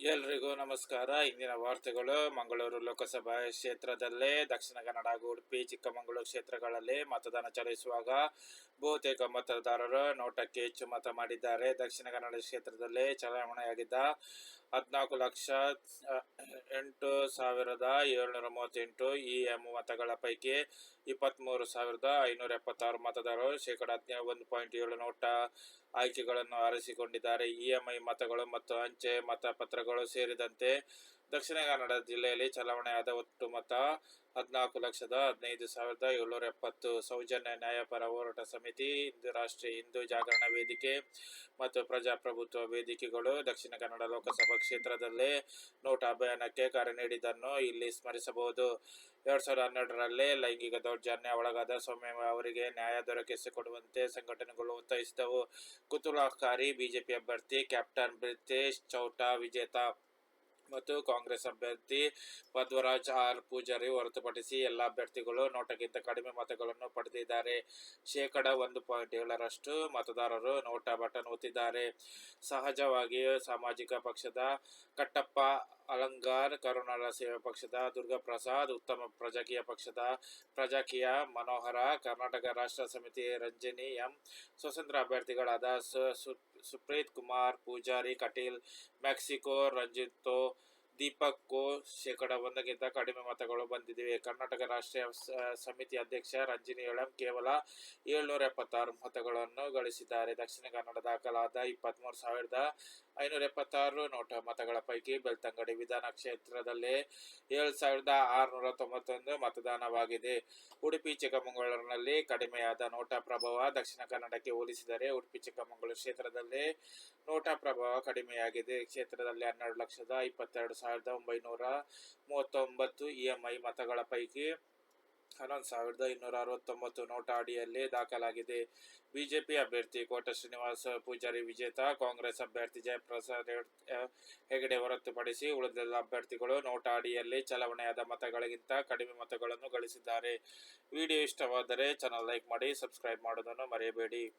ಎಲ್ರಿಗೂ ನಮಸ್ಕಾರ. ಇಂದಿನ ವಾರ್ತೆಗಳು ಮಂಗಳೂರು ಲೋಕಸಭಾ ಕ್ಷೇತ್ರದಲ್ಲೇ, ದಕ್ಷಿಣ ಕನ್ನಡ ಹಾಗೂ ಉಡುಪಿ, ಚಿಕ್ಕಮಗಳೂರು ಕ್ಷೇತ್ರಗಳಲ್ಲಿ ಮತದಾನ ಚಲಾಯಿಸುವಾಗ ಬಹುತೇಕ ಮತದಾರರು ನೋಟಕ್ಕೆ ಹೆಚ್ಚು ಮತ ಮಾಡಿದ್ದಾರೆ. ದಕ್ಷಿಣ ಕನ್ನಡ ಕ್ಷೇತ್ರದಲ್ಲಿ ಚಲಾವಣೆಯಾಗಿದ್ದ ಹದಿನಾಲ್ಕು ಲಕ್ಷ ಎಂಟು ಸಾವಿರದ ಏಳ್ನೂರ ಮೂವತ್ತೆಂಟು ಇ ಎಂ ಮತಗಳ ಪೈಕಿ ಇಪ್ಪತ್ತ್ಮೂರು ಸಾವಿರದ ಐನೂರ ಎಪ್ಪತ್ತಾರು ಮತದಾರರು ಶೇಕಡ ಹದಿನೇಳು ಒಂದು ಪಾಯಿಂಟ್ ಏಳು ನೋಟ ಆಯ್ಕೆಗಳನ್ನು ಆರಿಸಿಕೊಂಡಿದ್ದಾರೆ. ಇ ಎಂ ಐ ಮತಗಳು ಮತ್ತು ಅಂಚೆ ಮತಪತ್ರಗಳು ಸೇರಿದಂತೆ ದಕ್ಷಿಣ ಕನ್ನಡ ಜಿಲ್ಲೆಯಲ್ಲಿ ಚಲಾವಣೆಯಾದ ಒಟ್ಟು ಮತ ಹದಿನಾಲ್ಕು ಲಕ್ಷದ ಹದಿನೈದು ಸಾವಿರದ ಏಳ್ನೂರ ಎಪ್ಪತ್ತು ಸೌಜನ್ಯ ನ್ಯಾಯಪರ ಹೋರಾಟ ಸಮಿತಿ ಹಿಂದೂ ರಾಷ್ಟ್ರೀಯ ಹಿಂದೂ ಜಾಗರಣ ವೇದಿಕೆ ಮತ್ತು ಪ್ರಜಾಪ್ರಭುತ್ವ ವೇದಿಕೆಗಳು. ದಕ್ಷಿಣ ಕನ್ನಡ ಲೋಕಸಭಾ ಕ್ಷೇತ್ರದಲ್ಲಿ ನೋಟ್ ಅಭಿಯಾನಕ್ಕೆ ಕರೆ ನೀಡಿದ್ದನ್ನು ಇಲ್ಲಿ ಸ್ಮರಿಸಬಹುದು. ಎರಡ್ ಸಾವಿರದ ಹನ್ನೆರಡರಲ್ಲಿ ಲೈಂಗಿಕ ದೌರ್ಜನ್ಯ ಒಳಗಾದ ಸೌಮ್ಯ ಅವರಿಗೆ ನ್ಯಾಯ ದೊರಕಿಸಿಕೊಡುವಂತೆ ಸಂಘಟನೆಗಳು ಒತ್ತಾಯಿಸಿದವು ಕುತೂಹಲಕಾರಿ ಬಿಜೆಪಿ ಅಭ್ಯರ್ಥಿ ಕ್ಯಾಪ್ಟನ್ ಬ್ರಿತೇಶ್ ಚೌಟಾ ವಿಜೇತ ಮತ್ತು ಕಾಂಗ್ರೆಸ್ ಅಭ್ಯರ್ಥಿ ಪದ್ಮರಾಜ್ ಆರ್ ಪೂಜಾರಿ ಹೊರತುಪಡಿಸಿ ಎಲ್ಲ ಅಭ್ಯರ್ಥಿಗಳು ನೋಟಕ್ಕಿಂತ ಕಡಿಮೆ ಮತಗಳನ್ನು ಪಡೆದಿದ್ದಾರೆ. ಶೇಕಡ ಒಂದು ಪಾಯಿಂಟ್ ಏಳರಷ್ಟು ಮತದಾರರು ನೋಟಾ ಬಟನ್ ಒತ್ತಿದ್ದಾರೆ. ಸಹಜವಾಗಿಯೂ ಸಾಮಾಜಿಕ ಪಕ್ಷದ ಕಟ್ಟಪ್ಪ ಅಲಂಗಾರ್ ಕರುನಾಡ ಸೇವಾ ಪಕ್ಷದ ದುರ್ಗಾಪ್ರಸಾದ್ ಉತ್ತಮ ಪ್ರಜಾಕೀಯ ಪಕ್ಷದ, ಪ್ರಜಾಕೀಯ ಮನೋಹರ, ಕರ್ನಾಟಕ ರಾಷ್ಟ್ರ ಸಮಿತಿ ರಂಜನಿ ಎಂ. ಸ್ವತಂತ್ರ ಅಭ್ಯರ್ಥಿಗಳಾದ ಸುಪ್ರೀತ್ ಕುಮಾರ್, ಪೂಜಾರಿ ಕಟೀಲ್, ಮೆಕ್ಸಿಕೋ ರಂಜಿತೋ ದೀಪಕ್ಕೂ ಶೇಕಡ ಒಂದಕ್ಕಿಂತ ಕಡಿಮೆ ಮತಗಳು ಬಂದಿವೆ ಕರ್ನಾಟಕ ರಾಷ್ಟ್ರೀಯ ಸಮಿತಿ ಅಧ್ಯಕ್ಷ ರಂಜಿನಿ ಎಳಂ ಕೇವಲ ಏಳ್ನೂರ ಎಪ್ಪತ್ತಾರು ಮತಗಳನ್ನು ಗಳಿಸಿದ್ದಾರೆ. ದಕ್ಷಿಣ ಕನ್ನಡ ದಾಖಲಾದ ಇಪ್ಪತ್ತ್ಮೂರು ಸಾವಿರದ ಐನೂರ ಎಪ್ಪತ್ತಾರು ನೋಟ ಮತಗಳ ಪೈಕಿ ಬೆಳ್ತಂಗಡಿ ವಿಧಾನ ಕ್ಷೇತ್ರದಲ್ಲಿ ಏಳು ಸಾವಿರದ ಆರುನೂರ ತೊಂಬತ್ತೊಂದು ಮತದಾನವಾಗಿದೆ. ಉಡುಪಿ, ಚಿಕ್ಕಮಗಳೂರಿನಲ್ಲಿ ಕಡಿಮೆಯಾದ ನೋಟಾ ಪ್ರಭಾವ ದಕ್ಷಿಣ ಕನ್ನಡಕ್ಕೆ ಹೋಲಿಸಿದರೆ ಉಡುಪಿ, ಚಿಕ್ಕಮಗಳೂರು ಕ್ಷೇತ್ರದಲ್ಲಿ ನೋಟಾ ಪ್ರಭಾವ ಕಡಿಮೆಯಾಗಿದೆ. ಕ್ಷೇತ್ರದಲ್ಲಿ ಹನ್ನೆರಡು ಲಕ್ಷದ ಇಪ್ಪತ್ತೆರಡು ಸಾವಿರದ ಒಂಬೈನೂರ ಮೂವತ್ತೊಂಬತ್ತು ಇ ಎಂ ಐ ಮತಗಳ ಪೈಕಿ ಹನ್ನೊಂದು ಸಾವಿರದ ಇನ್ನೂರ ಅರವತ್ತೊಂಬತ್ತು ನೋಟ ಅಡಿಯಲ್ಲಿ ದಾಖಲಾಗಿದೆ. ಬಿಜೆಪಿ ಅಭ್ಯರ್ಥಿ ಕೋಟ ಶ್ರೀನಿವಾಸ ಪೂಜಾರಿ ವಿಜೇತ, ಕಾಂಗ್ರೆಸ್ ಅಭ್ಯರ್ಥಿ ಜಯಪ್ರಸಾದ್ ಹೆಗ್- ಹೆಗಡೆ ಹೊರತುಪಡಿಸಿ ಉಳಿದೆಲ್ಲ ಅಭ್ಯರ್ಥಿಗಳು ನೋಟ ಅಡಿಯಲ್ಲಿ ಚಲಾವಣೆಯಾದ ಮತಗಳಿಗಿಂತ ಕಡಿಮೆ ಮತಗಳನ್ನು ಗಳಿಸಿದ್ದಾರೆ. ವಿಡಿಯೋ ಇಷ್ಟವಾದರೆ ಚಾನಲ್ ಲೈಕ್ ಮಾಡಿ ಸಬ್ಸ್ಕ್ರೈಬ್ ಮಾಡೋದನ್ನು ಮರೆಯಬೇಡಿ.